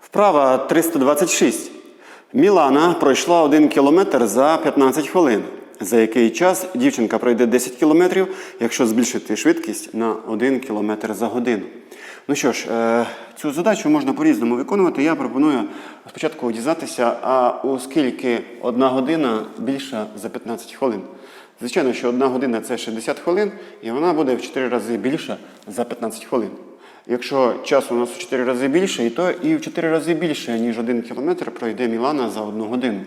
Вправа 326. Мілана пройшла 1 кілометр за 15 хвилин. За який час дівчинка пройде 10 кілометрів, якщо збільшити швидкість на 1 кілометр за годину. Ну що ж, е, цю задачу можна по-різному виконувати. Я пропоную спочатку дізнатися, а у скільки одна година більша за 15 хвилин. Звичайно, що одна година це 60 хвилин, і вона буде в 4 рази більша за 15 хвилин. Якщо часу у нас в 4 рази більше, і то і в 4 рази більше, ніж 1 кілометр пройде Мілана за одну годину.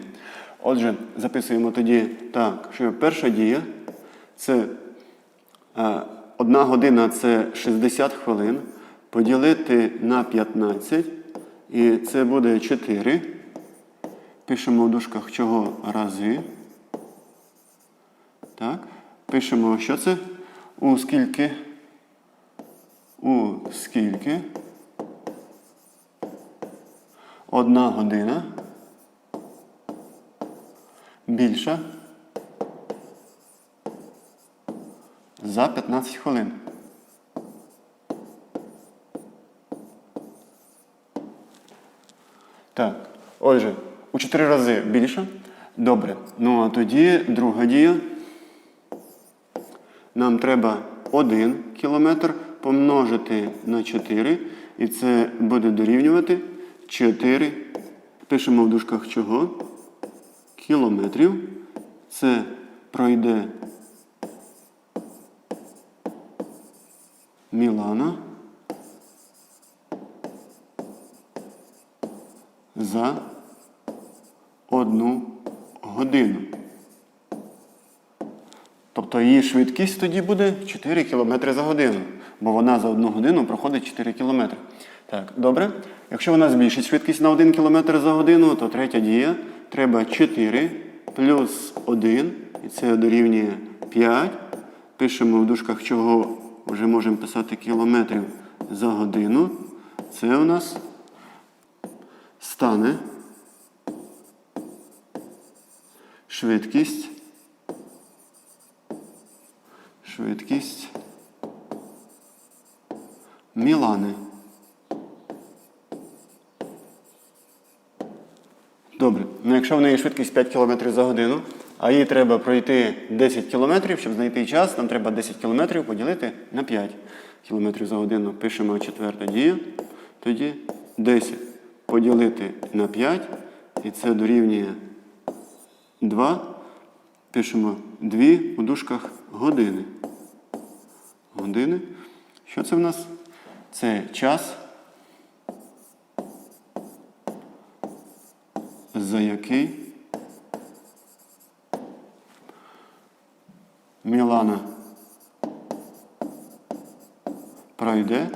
Отже, записуємо тоді так, що перша дія це е, одна година це 60 хвилин, поділити на 15, і це буде 4. Пишемо в дужках чого рази. Так. Пишемо, що це? У скільки? Одна година. Більша. За 15 хвилин. Так. Отже, у 4 рази більше. Добре. Ну а тоді друга дія. Нам треба 1 кілометр помножити на 4, і це буде дорівнювати 4. Пишемо в дужках чого? Кілометрів. Це пройде Мілана за одну годину. Тобто її швидкість тоді буде 4 км за годину, бо вона за одну годину проходить 4 км. Так, добре. Якщо вона збільшить швидкість на 1 км за годину, то третя дія треба 4 плюс 1, і це дорівнює 5. Пишемо в дужках, чого вже можемо писати кілометрів за годину. Це у нас стане швидкість. Швидкість Мілани. Добре. Ну якщо в неї швидкість 5 км за годину, а їй треба пройти 10 км, щоб знайти час, нам треба 10 км поділити на 5 км за годину. Пишемо четверта дія. Тоді 10 поділити на 5, і це дорівнює 2. Пишемо 2 у дужках години. Години. Що це в нас? Це час, за який Мілана пройде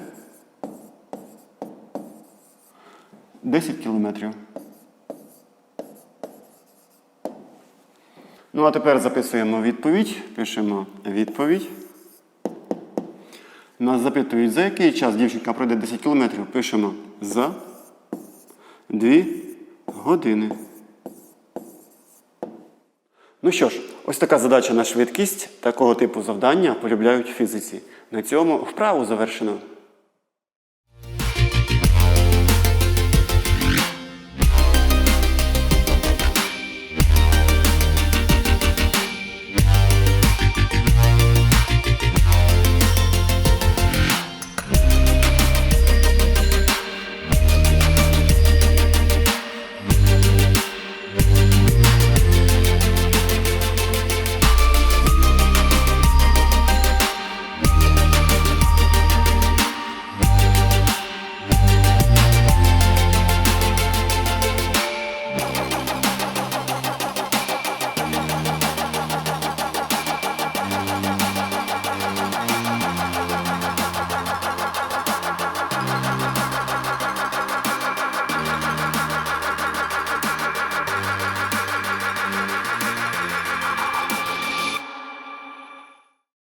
10 кілометрів. Ну, а тепер записуємо відповідь. Пишемо відповідь. Нас запитують, за який час дівчинка пройде 10 кілометрів. Пишемо за 2 години. Ну що ж, ось така задача на швидкість. Такого типу завдання полюбляють фізиці. На цьому вправу завершено.